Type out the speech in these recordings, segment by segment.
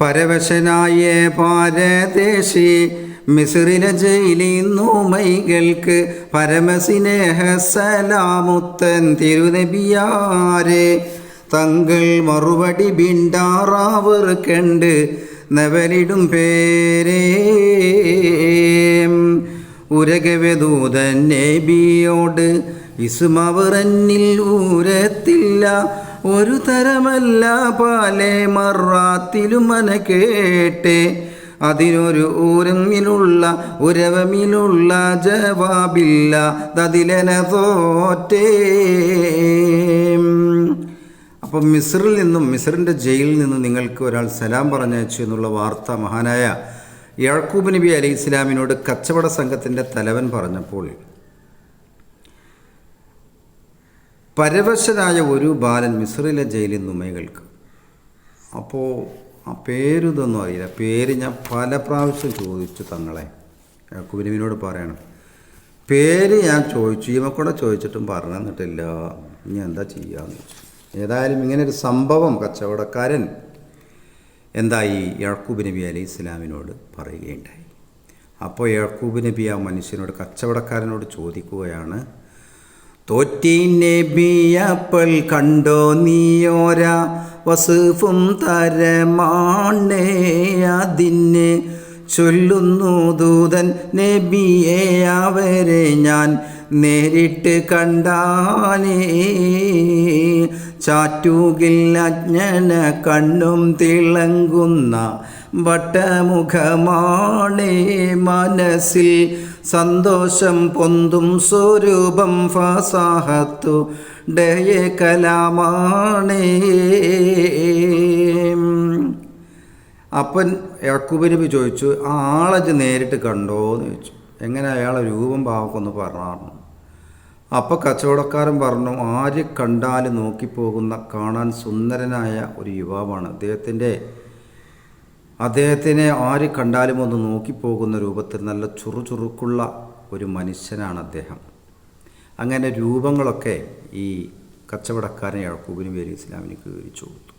പരവശനായ പാരദേശി മിസിറിലെ ജയിലിന്നു മൈകൾക്ക് പരമസിനേഹ സലാമുത്തൻ തിരുനബിയാരെ. തങ്ങൾ മറുപടി ബിണ്ടാറാവർ കണ്ട് നവലിടും പേരേ. ഉരകവദൂതൻ നബിയോട് ഇസുമവറന്നിൽ ഊരത്തില്ല. ഒരു തരമല്ല പാലെ മറാത്തിലും മന കേട്ടെ. അതിനൊരു ഊരമിലുള്ള ഉരവമിലുള്ള ജവാബില്ല തതിലന തോറ്റേ. അപ്പം മിസ്റിൽ നിന്നും മിസ്റിന്റെ ജയിലിൽ നിന്നും നിങ്ങൾക്ക് ഒരാൾ സലാം പറഞ്ഞയച്ചു എന്നുള്ള വാർത്ത മഹാനായ യാക്കൂബ് നബി അലി ഇസ്ലാമിനോട് കച്ചവട സംഘത്തിന്റെ തലവൻ പറഞ്ഞപ്പോൾ പരവശനായ ഒരു ബാലൻ മിസ്റിലെ ജയിലിൽ നുമൈകൾക്ക് അപ്പോൾ ആ പേരിതൊന്നും അറിയില്ല. പേര് ഞാൻ പല പ്രാവശ്യം ചോദിച്ചു തങ്ങളെ. കുബിനുവിനോട് പറയണം. പേര് ഞാൻ ചോദിച്ചു. ഇവക്കൂടെ ചോദിച്ചിട്ടും പറഞ്ഞു ഇനി എന്താ ചെയ്യാന്ന് ചോദിച്ചു ഏതായാലും ഇങ്ങനൊരു സംഭവം കച്ചവടക്കാരൻ എന്തായി? യാക്കൂബ് നബി അലി ഇസ്ലാമിനോട് പറയുകയുണ്ടായി. അപ്പോൾ യാക്കൂബ് നബി ആ മനുഷ്യനോട് കച്ചവടക്കാരനോട് ചോദിക്കുകയാണ് തോറ്റി നബിയപ്പോൾ കണ്ടോ നീയോര? വസുഫും തരമാണേ അതിന് ചൊല്ലുന്നു ദൂതൻ നബിയെ അവരെ ഞാൻ നേരിട്ട് കണ്ടാനേ. ചാറ്റൂകിൽ അജ്ഞന കണ്ണും തിളങ്ങുന്ന വട്ടമുഖമാണേ മനസ്സിൽ. സന്തോഷം പൊന്തും സ്വരൂപം ഫസാഹത്തു. ഡയ കലാമാണേ. അപ്പൻ യാക്കൂബ് നബി ചോദിച്ചു ആളജ് നേരിട്ട് കണ്ടോ? എന്ന് ചോദിച്ചു. എങ്ങനെ അയാളെ രൂപം പാവക്കൊന്ന് പറഞ്ഞു അപ്പോൾ കച്ചവടക്കാരൻ പറഞ്ഞു ആര് കണ്ടാലും നോക്കിപ്പോകുന്ന കാണാൻ സുന്ദരനായ ഒരു യുവാവാണ്. അദ്ദേഹത്തിന്റെ അദ്ദേഹത്തിനെ ആര് കണ്ടാലും ഒന്ന് നോക്കിപ്പോകുന്ന രൂപത്തിൽ നല്ല ചുറുചുറുക്കുള്ള ഒരു മനുഷ്യനാണ് അദ്ദേഹം. അങ്ങനെ രൂപങ്ങളൊക്കെ ഈ കച്ചവടക്കാരൻ യാക്കൂബ് നബി അലി ഇസ്ലാമിലേക്ക് വിവരിച്ചു കൊടുത്തു.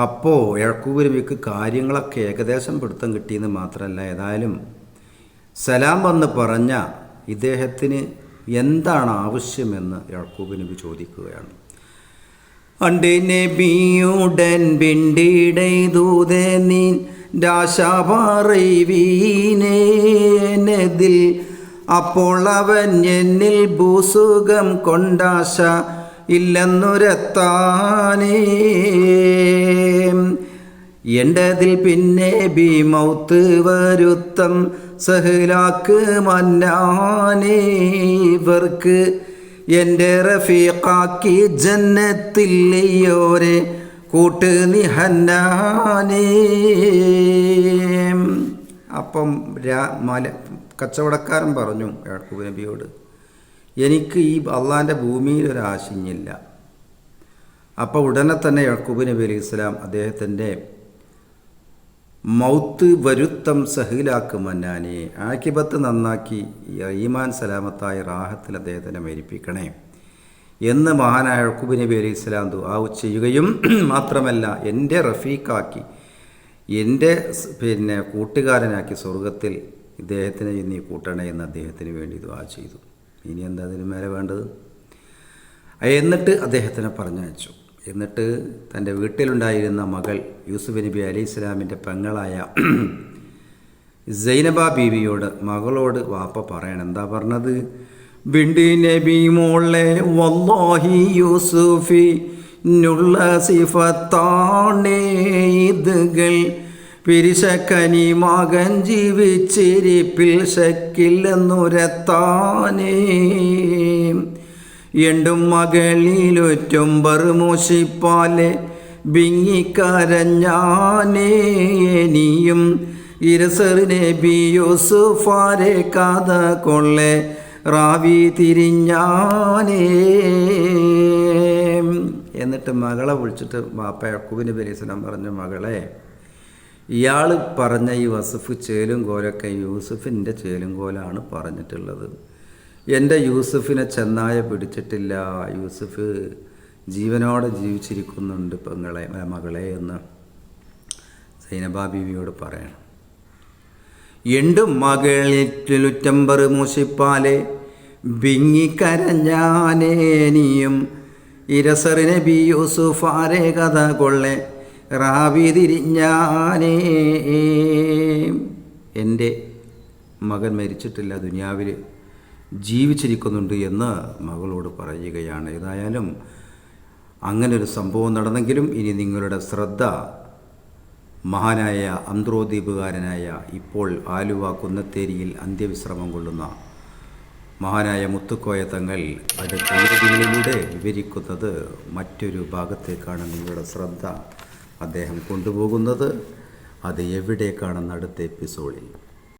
അപ്പോൾ യാക്കൂബ് നബിക്ക് കാര്യങ്ങളൊക്കെ ഏകദേശം പിടുത്തം കിട്ടിയെന്ന് മാത്രമല്ല ഏതായാലും സലാം വന്ന് പറഞ്ഞ ഇദ്ദേഹത്തിന് എന്താണ് ആവശ്യമെന്ന് യാക്കൂബ് നബി ചോദിക്കുകയാണ്. അണ്ട് നബിയുടൻ പിണ്ടിടൈ ദൂതേ നീ രാശാപാറൈവീനേനതിൽ അപ്പോൾ അവൻ എന്നിൽ ഭൂസുഖം കൊണ്ടാശ ഇല്ലെന്നുരത്താനേ. എന്റെതിൽ പിന്നെ ഭീമൗത്ത് വരുത്തം സഹലാക്ക് മന്നാനേ. ഇവർക്ക് എന്റെ റഫീഖാക്കി ജന്നത്തില്ലയോരെ കൂട്ട് നിഹന്നാനേ അപ്പം രാ മല കച്ചവടക്കാരൻ പറഞ്ഞു യാക്കൂബ് നബിയോട് എനിക്ക് ഈ അള്ളാന്റെ ഭൂമിയിൽ ഒരു ആശിഞ്ഞില്ല. അപ്പോൾ ഉടനെ തന്നെ യാക്കൂബ് നബി അലൈഹി ഇസ്ലാം അദ്ദേഹത്തിന്റെ മൗത്ത് വരുത്തം സഹിലാക്കും മന്നാനെ ആക്കിബത്ത് നന്നാക്കി ഈമാൻ സലാമത്തായ റാഹത്തിൽ അദ്ദേഹത്തിനെ മരിപ്പിക്കണേ. എന്ന് മഹാനായ യക്കൂബ് നബി അലൈഹി ഇസ്ലാം ദുആ ചെയ്യുകയും മാത്രമല്ല എന്റെ റഫീഖാക്കി എന്റെ പിന്നെ കൂട്ടുകാരനാക്കി സ്വർഗത്തിൽ ഇദ്ദേഹത്തിനെ നീ കൂട്ടണേ എന്ന് അദ്ദേഹത്തിന് വേണ്ടി ദുആ ചെയ്തു. ഇനി എന്താ അതിന് മേലെ വേണ്ടത്? എന്നിട്ട് അദ്ദേഹത്തിനെ പറഞ്ഞയച്ചു. എന്നിട്ട് തന്റെ വീട്ടിലുണ്ടായിരുന്ന മകൾ യൂസുഫ് നബി അലി ഇസ്ലാമിന്റെ പെങ്ങളായ സൈനബ ബീവിയോട് മകളോട് വാപ്പ പറയണം. എന്താ പറഞ്ഞത്? ബിണ്ടി നബി മോളെ വല്ലാഹി യൂസുഫി നുള്ള സിഫത്താണേ ഇതുകൾ. പിരിശക്കനി മകൻ ജീവിച്ചിരിപ്പിൽ ശക്കില്ലെന്നുരത്താനേ. എണ്ടും മകളിലൊറ്റും ബറുമോശിപ്പാലെ ബിങ്ങിക്കരഞ്ഞാനേ നീയും ഇരസറിനെ ബിയോസുഫാരെ കഥ കൊള്ളെ റാവി തിരിഞ്ഞാനേ. എന്നിട്ട് മകളെ വിളിച്ചിട്ട് മാപ്പയക്കുവിന് യക്കൂബിന് പറഞ്ഞു മകളെ ഇയാൾ പറഞ്ഞ ഈ വസുഫ് ചേലും കോലൊക്കെ യൂസുഫിന്റെ ചേലും കോലാണ് പറഞ്ഞിട്ടുള്ളത്. എന്റെ യൂസഫിനെ ചെന്നായ പിടിച്ചിട്ടില്ല. യൂസഫ് ജീവനോടെ ജീവിച്ചിരിക്കുന്നുണ്ട് പെങ്ങളെ മകളെ എന്ന് സൈനബാ ബീവിയോട് പറയണം. എണ്ടു മകളിറ്റുറ്റമ്പർ മൂശിപ്പാലെ ബിങ്ങിക്കരഞ്ഞാനേനിയും ഇരസറിനെ ബി യൂസുഫാരെ കഥ കൊള്ളെ റാവി തിരിഞ്ഞാനേ. എന്റെ മകൻ മരിച്ചിട്ടില്ല ദുനിയാവിൽ ജീവിച്ചിരിക്കുന്നുണ്ട് എന്ന് മകളോട് പറയുകയാണ്. ഏതായാലും അങ്ങനൊരു സംഭവം നടന്നെങ്കിലും ഇനി നിങ്ങളുടെ ശ്രദ്ധ മഹാനായ അന്ത്രോദ്വീപുകാരനായ ഇപ്പോൾ ആലുവ കുന്നത്തേരിയിൽ അന്ത്യവിശ്രമം കൊള്ളുന്ന മഹാനായ മുത്തുക്കോയ തങ്ങൾ കൈരതികളിലൂടെ വിവരിക്കുന്നത് മറ്റൊരു ഭാഗത്തേക്കാണ് നിങ്ങളുടെ ശ്രദ്ധ അദ്ദേഹം കൊണ്ടുപോകുന്നത്. അത് എവിടേക്കാണെന്ന് അടുത്ത എപ്പിസോഡിൽ